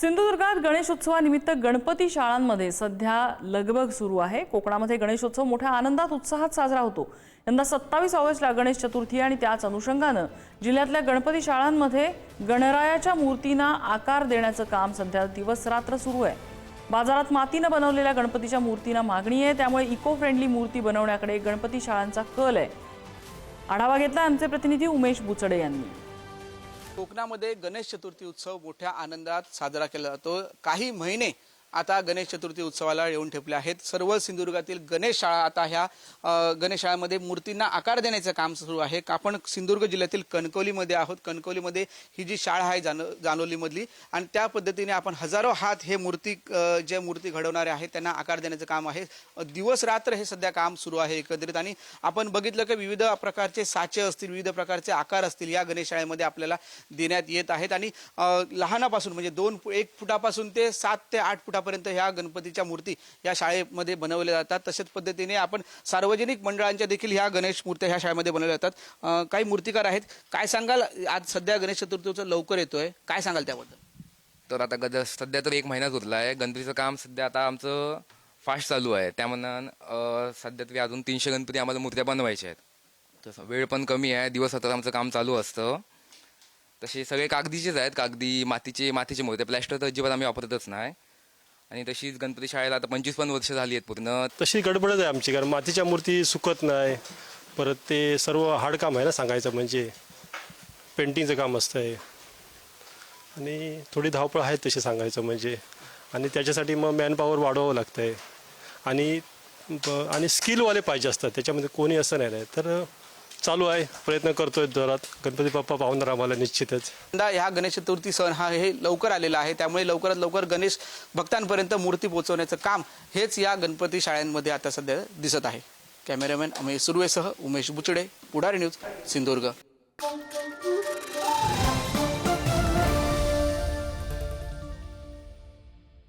सिंधुदुर्गात गणेशोत्सवानिमित्त गणपती शाळांमध्ये सध्या लगबग सुरू आहे. कोकणामध्ये गणेशोत्सव मोठ्या आनंदात उत्साहात साजरा होतो. यंदा सत्तावीस ऑगस्टला गणेश चतुर्थी आणि त्याच अनुषंगानं जिल्ह्यातल्या गणपती शाळांमध्ये गणरायाच्या मूर्तींना आकार देण्याचं काम सध्या दिवस रात्र सुरू आहे. बाजारात मातीनं बनवलेल्या गणपतीच्या मूर्तींना मागणी आहे. त्यामुळे इको फ्रेंडली मूर्ती बनवण्याकडे गणपती शाळांचा कल आहे. आढावा घेतला आमचे प्रतिनिधी उमेश बुचडे यांनी. कोकणामध्ये गणेश चतुर्थी उत्सव मोठ्या आनंदात साजरा केला जातो. काही महिने आता गणेश चतुर्थी उत्सवाला येऊन ठेपले आहेत. सर्व सिंधुदुर्गातील गणेश शाळा आता ह्या गणेश शाळामध्ये मूर्तींना आकार देण्याचं काम सुरू आहे. आपण सिंधुदुर्ग जिल्ह्यातील कणकवलीमध्ये आहोत. कणकवलीमध्ये ही जी शाळा आहे जान जानोलीमधली आणि त्या पद्धतीने आपण हजारो हात हे मूर्ती जे मूर्ती घडवणारे आहेत त्यांना आकार देण्याचं काम आहे. दिवस रात्र हे सध्या काम सुरू आहे एकत्रित आणि आपण बघितलं की विविध प्रकारचे साचे असतील विविध प्रकारचे आकार असतील या गणेश शाळेमध्ये आपल्याला देण्यात येत आहेत. आणि लहानापासून म्हणजे दोन एक फुटापासून ते सात ते आठ आतापर्यंत ह्या गणपतीच्या मूर्ती या शाळेमध्ये बनवल्या जातात. तशाच पद्धतीने आपण सार्वजनिक मंडळांच्या देखील ह्या गणेश मूर्त्या ह्या शाळेमध्ये बनवल्या जातात. काही मूर्तिकार आहेत. काय सांगाल? आज सध्या गणेश चतुर्थीचं लवकर येतोय. काय सांगाल त्याबद्दल? तर आता गद सध्या तर एक महिनाच उरला आहे गणपतीचं काम सध्या आता आमचं फास्ट चालू आहे. त्यामधून सध्या तरी अजून तीनशे गणपती आम्हाला मूर्त्या बनवायच्या आहेत. तसं वेळ पण कमी आहे. दिवस सतत आमचं काम चालू असतं. तसे सगळे कागदीचेच आहेत. कागदी मातीचे मातीचे मूर्त्या. प्लॅस्टर तर अजिबात आम्ही वापरतच नाही. आणि तशीच गणपती शाळेला आता पंचवीस पण वर्ष झाली आहेत पूर्ण. तशी गडबडच आहे आमची कारण मातीच्या मूर्ती सुकत नाही. परत ते सर्व हार्डकाम आहे ना सांगायचं म्हणजे. पेंटिंगचं काम असतं आहे आणि थोडी धावपळ आहे तशी सांगायचं म्हणजे. आणि त्याच्यासाठी मग मॅनपॉवर वाढवावं लागतं आहे आणि ब- आणि स्किलवाले पाहिजे असतात त्याच्यामध्ये कोणी असं नाही आहे तर चालू आहे. प्रयत्न करतोय जोरात. गणपती बाप्पा पाहणार आम्हाला निश्चितच. यंदा ह्या गणेश चतुर्थी सण हा हे लवकर आलेला आहे. त्यामुळे लवकरात लवकर गणेश भक्तांपर्यंत मूर्ती पोहोचवण्याचं काम हेच या गणपती शाळांमध्ये आता सध्या दिसत आहे. कॅमेरामॅन अमेश सुर्वेसह उमेश बुचडे पुढारी न्यूज सिंधुदुर्ग.